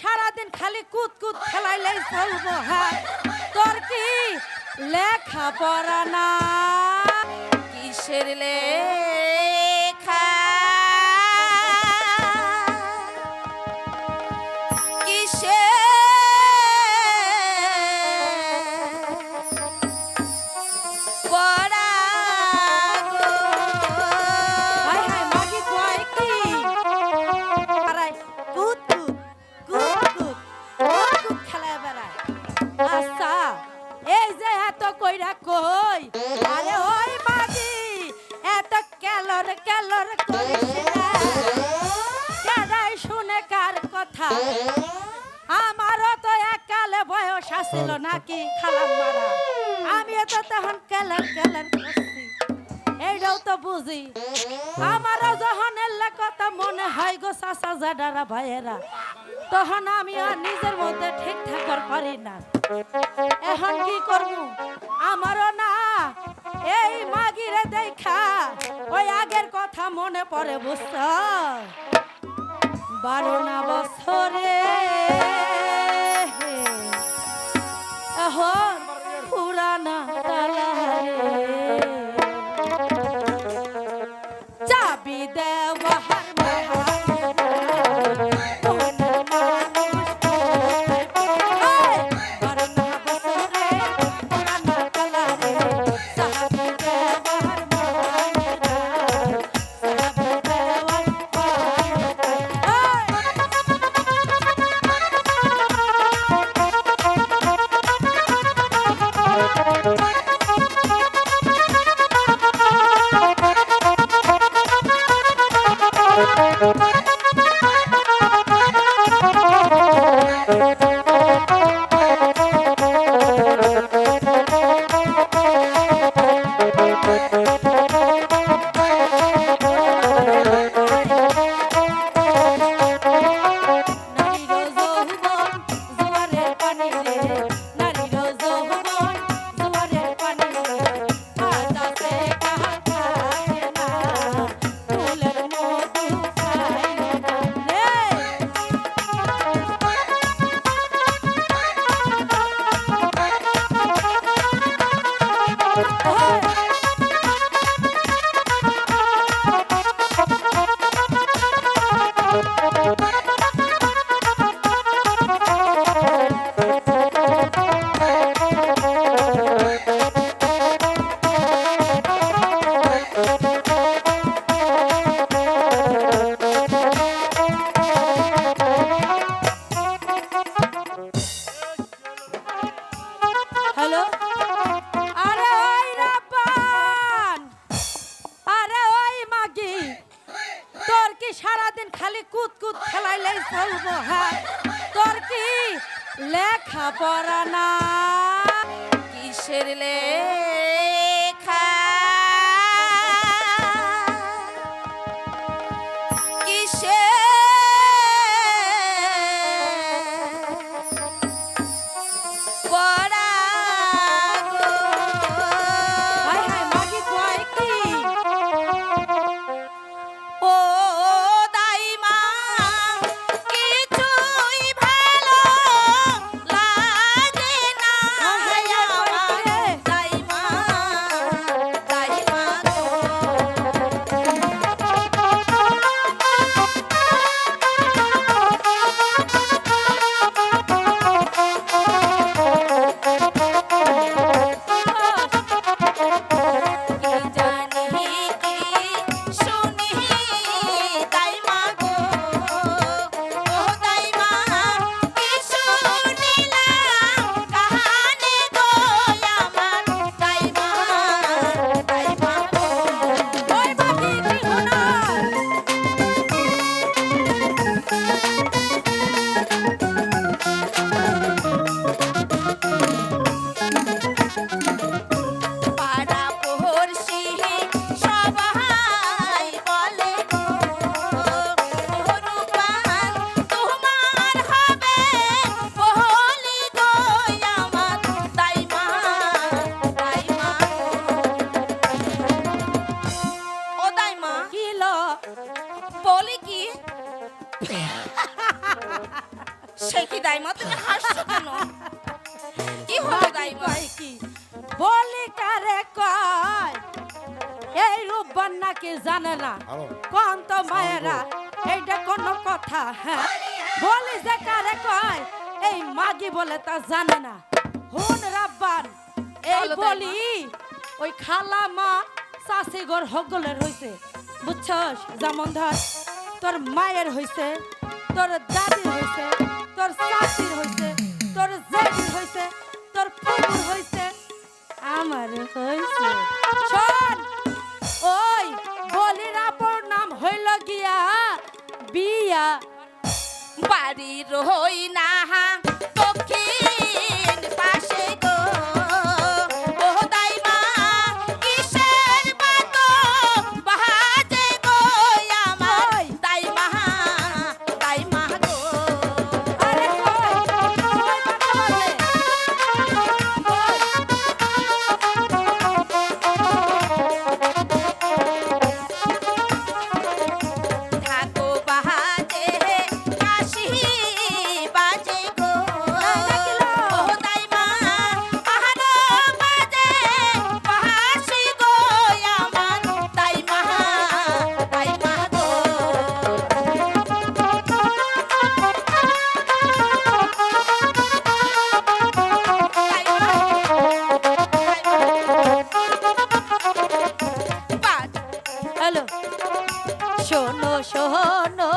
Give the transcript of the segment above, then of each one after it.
সারাদিন খালি কুত কুত খেলাইলেই চলবো হ্যাঁ? তোর কি লেখা পড়া না? কিসের লেখা কইরা কই? আরে ওই মাগি এত ক্যালর ক্যালর করিস শুনে কার কথা, আমারও তো এককালে বয়স আসিল নাকি আমিও তো তখন কেলার করছি। এইটাও তো বুঝি। আমারও যখন এলে কথা মনে হয় গো চাচা জাডারা ভাইয়েরা, তখন আমি আর নিজের মধ্যে ঠিক ঠাক পারি না। এখন কি করব? আমারও এই মাগিরে দেখা ওই আগের কথা মনে পড়ে বুঝছ? বারো না বছরে হ্যালো? আরে ওই রাব্বান! আরে ওই মাগি! তোর কি সারাদিন খালি কুত কুত খেলাইলেই চলবো হ্যাঁ? তোর কি লেখা পড়া না দাইমা তুমি হাসছো কেন? কি হলো দাইমা? কি বলি কারে কয়? এই রূপবান নাকি জানে না? কোন তো মায়েরা? এইটা কোনো কথা হ্যাঁ? বলি যে কারে কয়? এই মাগি বলে তা জানে না। হুন রাব্বান এই বলি ওই খালা মা চাষি গর হগলের হইছে বুঝছস? যেমন ধর তোর মায়ের হইছে তোর দাদির হইছে তোর চাষির হইছে, তোর জেঠির তোর পুকুর আমার ওই বলির আপন নাম হইল গিয়া বিয়া। বাড়ির হই না হ্যালো শোনো শোনো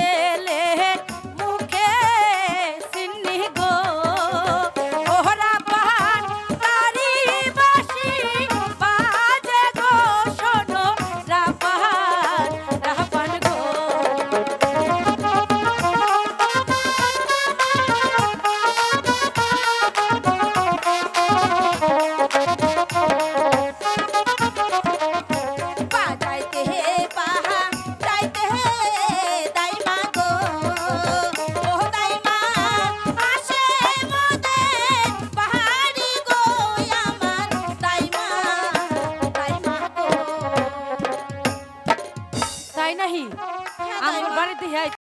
গেলে